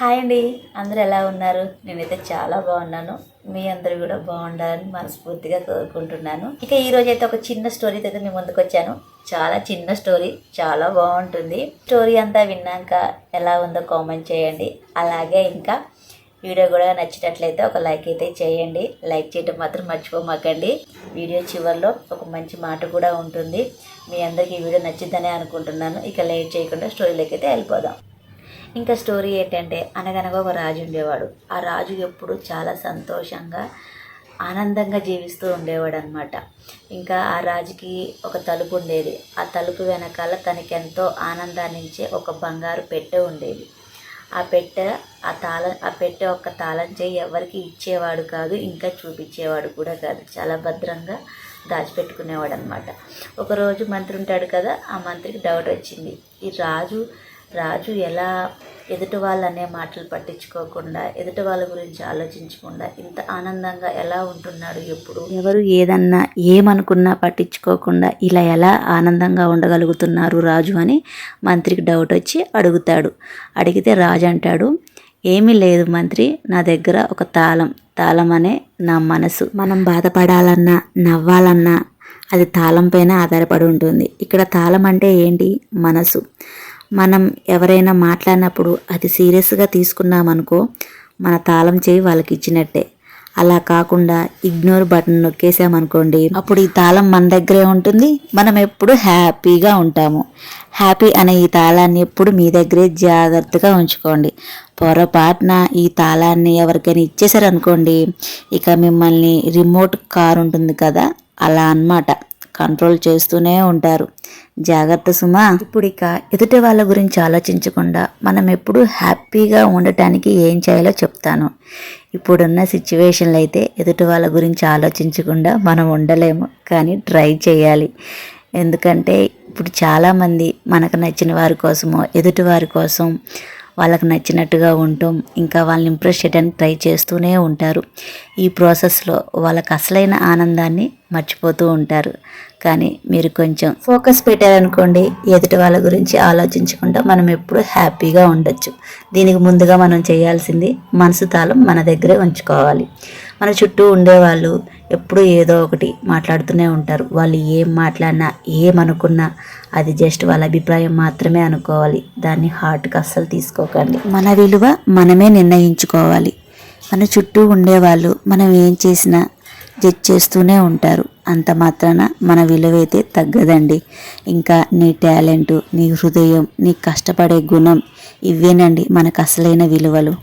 Hi అండి. అందరూ ఎలా ఉన్నారు? నేనైతే చాలా బాగున్నాను. మీ అందరూ కూడా బాగుండాలని మనస్ఫూర్తిగా కోరుకుంటున్నాను. ఇక ఈ రోజు అయితే ఒక చిన్న స్టోరీ అయితే మీ ముందుకు వచ్చాను. చాలా చిన్న స్టోరీ చాలా బాగుంటుంది. స్టోరీ అంతా విన్నాక ఎలా ఉందో కామెంట్ చేయండి. అలాగే ఇంకా వీడియో కూడా నచ్చినట్లయితే ఒక లైక్ అయితే చేయండి. లైక్ చేయడం మాత్రం మర్చిపోమాకండి. వీడియో చివరిలో ఒక మంచి మాట కూడా ఉంటుంది. మీ అందరికీ ఈ వీడియో నచ్చిద్దనే అనుకుంటున్నాను. ఇక లేట్ చేయకుండా స్టోరీలోకి అయితే వెళ్ళిపోదాం. ఇంకా స్టోరీ ఏంటంటే అనగనగా ఒక రాజు ఉండేవాడు. ఆ రాజు ఎప్పుడు చాలా సంతోషంగా ఆనందంగా జీవిస్తూ ఉండేవాడు అనమాట ఇంకా ఆ రాజుకి ఒక తలుపు ఉండేది. ఆ తలుపు వెనకాల తనకి ఎంతో ఆనందాన్ని ఇచ్చే ఒక బంగారు పెట్టె ఉండేది. ఆ పెట్టె ఆ తాళం ఆ పెట్టె ఒక తాళం చేయి ఎవరికి ఇచ్చేవాడు కాదు ఇంకా చూపించేవాడు కూడా కాదు. చాలా భద్రంగా దాచిపెట్టుకునేవాడు అనమాట ఒకరోజు మంత్రి ఉంటాడు కదా ఆ మంత్రికి డౌట్ వచ్చింది. ఈ రాజు రాజు ఎలా ఎదుటి వాళ్ళనే మాటలు పట్టించుకోకుండా ఎదుటి వాళ్ళ గురించి ఆలోచించకుండా ఇంత ఆనందంగా ఎలా ఉంటున్నాడు ఎప్పుడు? ఎవరు ఏదన్నా ఏమనుకున్నా పట్టించుకోకుండా ఇలా ఎలా ఆనందంగా ఉండగలుగుతున్నారు రాజు అని మంత్రికి డౌట్ వచ్చి అడుగుతాడు. అడిగితే రాజు అంటాడు ఏమీ లేదు మంత్రి నా దగ్గర ఒక తాళం. తాళం అనే నా మనసు. మనం బాధపడాలన్నా నవ్వాలన్నా అది తాళం పైన ఆధారపడి ఉంటుంది. ఇక్కడ తాళం అంటే ఏంటి? మనసు. మనం ఎవరైనా మాట్లాడినప్పుడు అది సీరియస్గా తీసుకున్నామనుకో మన తాళం చేయి వాళ్ళకి ఇచ్చినట్టే. అలా కాకుండా ఇగ్నోర్ బటన్ నొక్కేసామనుకోండి అప్పుడు ఈ తాళం మన దగ్గరే ఉంటుంది మనం ఎప్పుడు హ్యాపీగా ఉంటాము. హ్యాపీ అనే ఈ తాళాన్ని ఎప్పుడు మీ దగ్గరే జాగ్రత్తగా ఉంచుకోండి. పొరపాటున ఈ తాళాన్ని ఎవరికైనా ఇచ్చేసారనుకోండి ఇక మిమ్మల్ని రిమోట్ కార్ ఉంటుంది కదా అలా అన్నమాట. కంట్రోల్ చేస్తూనే ఉంటారు. జాగ్రత్త సుమా. ఇప్పుడు ఇక ఎదుటి వాళ్ళ గురించి ఆలోచించకుండా మనం ఎప్పుడు హ్యాపీగా ఉండటానికి ఏం చేయాలో చెప్తాను. ఇప్పుడున్న సిచ్యువేషన్లు అయితే ఎదుటి వాళ్ళ గురించి ఆలోచించకుండా మనం ఉండలేము కానీ ట్రై చేయాలి. ఎందుకంటే ఇప్పుడు చాలామంది మనకు నచ్చిన వారి కోసమో ఎదుటి వారి కోసం వాళ్ళకి నచ్చినట్టుగా ఉంటాం ఇంకా వాళ్ళని ఇంప్రెస్ చేయడానికి ట్రై చేస్తూనే ఉంటారు. ఈ ప్రాసెస్లో వాళ్ళకి అసలైన ఆనందాన్ని మర్చిపోతూ ఉంటారు. కానీ మీరు కొంచెం ఫోకస్ పెట్టారనుకోండి ఎదుటి వాళ్ళ గురించి ఆలోచించకుండా మనం ఎప్పుడు హ్యాపీగా ఉండొచ్చు. దీనికి ముందుగా మనం చేయాల్సింది మనసు తాళం మన దగ్గరే ఉంచుకోవాలి. మన చుట్టూ ఉండేవాళ్ళు ఎప్పుడు ఏదో ఒకటి మాట్లాడుతూనే ఉంటారు. వాళ్ళు ఏం మాట్లాడినా ఏమనుకున్నా అది జస్ట్ వాళ్ళ అభిప్రాయం మాత్రమే అనుకోవాలి. దాన్ని హార్ట్కి అస్సలు తీసుకోకండి. మన విలువ మనమే నిర్ణయించుకోవాలి. మన చుట్టూ ఉండేవాళ్ళు మనం ఏం చేసినా జడ్జ్ చేస్తూనే ఉంటారు. అంత మాత్రాన మన విలువ అయితే తగ్గదండి. ఇంకా నీ టాలెంట్ నీ హృదయం నీ కష్టపడే గుణం ఇవేనండి మనకు అసలైన విలువలు.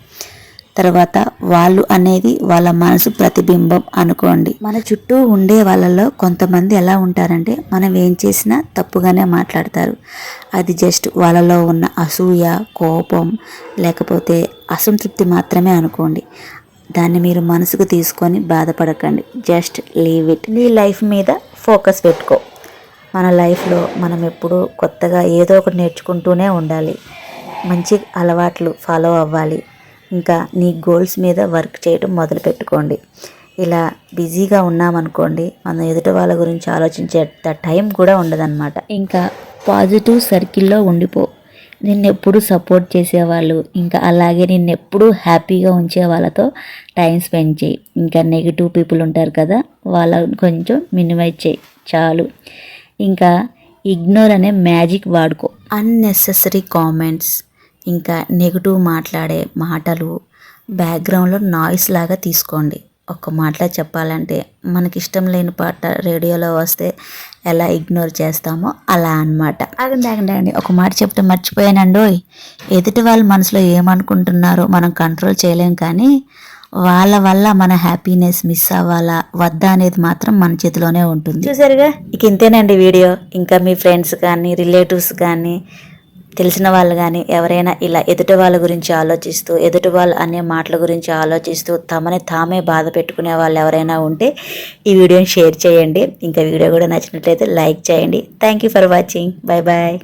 తర్వాత వాళ్ళు అనేది వాళ్ళ మనసు ప్రతిబింబం అనుకోండి. మన చుట్టూ ఉండే వాళ్ళలో కొంతమంది ఎలా ఉంటారంటే మనం ఏం చేసినా తప్పుగానే మాట్లాడతారు. అది జస్ట్ వాళ్ళలో ఉన్న అసూయ కోపం లేకపోతే అసంతృప్తి మాత్రమే అనుకోండి. దాన్ని మీరు మనసుకు తీసుకొని బాధపడకండి. జస్ట్ లీవ్ ఇట్ నీ లైఫ్ మీద ఫోకస్ పెట్టుకో. మన లైఫ్లో మనం ఎప్పుడూ కొత్తగా ఏదో ఒకటి నేర్చుకుంటూనే ఉండాలి. మంచి అలవాట్లు ఫాలో అవ్వాలి. ఇంకా నీ గోల్స్ మీద వర్క్ చేయడం మొదలు పెట్టుకోండి ఇలా బిజీగా ఉన్నామనుకోండి మనం ఎదుటి వాళ్ళ గురించి ఆలోచించే టైం కూడా ఉండదన్నమాట. ఇంకా పాజిటివ్ సర్కిల్లో ఉండిపో. నిన్నెప్పుడు సపోర్ట్ చేసేవాళ్ళు ఇంకా అలాగే నిన్నెప్పుడు హ్యాపీగా ఉంచే వాళ్ళతో టైం స్పెండ్ చేయి. ఇంకా నెగిటివ్ పీపుల్ ఉంటారు కదా వాళ్ళని కొంచెం మినిమైజ్ చేయి. చాలు. ఇంకా ఇగ్నోర్ అనే మ్యాజిక్ వాడుకో. అన్నెసెసరీ కామెంట్స్ ఇంకా నెగిటివ్ మాట్లాడే మాటలు బ్యాక్గ్రౌండ్లో నాయిస్ లాగా తీసుకోండి. ఒక్క మాటలో చెప్పాలంటే మనకి ఇష్టం లేని పాట రేడియోలో వస్తే ఎలా ఇగ్నోర్ చేస్తామో అలా అనమాట ఆగండి ఆగండి ఆగండి. ఒక మాట చెప్తే మర్చిపోయానండోయ్ ఎదుటి వాళ్ళ మనసులో ఏమనుకుంటున్నారో మనం కంట్రోల్ చేయలేం కానీ వాళ్ళ వల్ల మన హ్యాపీనెస్ మిస్ అవ్వాలా వద్దా అనేది మాత్రం మన చేతిలోనే ఉంటుంది. చూసారుగా? ఇక ఇంతేనండి వీడియో. ఇంకా మీ ఫ్రెండ్స్ కానీ రిలేటివ్స్ కానీ తెలిసిన వాళ్ళు కానీ ఎవరైనా ఇలా ఎదుటి వాళ్ళ గురించి ఆలోచిస్తూ ఎదుటి వాళ్ళు అనే మాటల గురించి ఆలోచిస్తూ తమని తామే బాధ పెట్టుకునే వాళ్ళు ఎవరైనా ఉంటే ఈ వీడియోని షేర్ చేయండి. ఇంకా వీడియో కూడా నచ్చినట్లయితే లైక్ చేయండి. Thank you for watching bye bye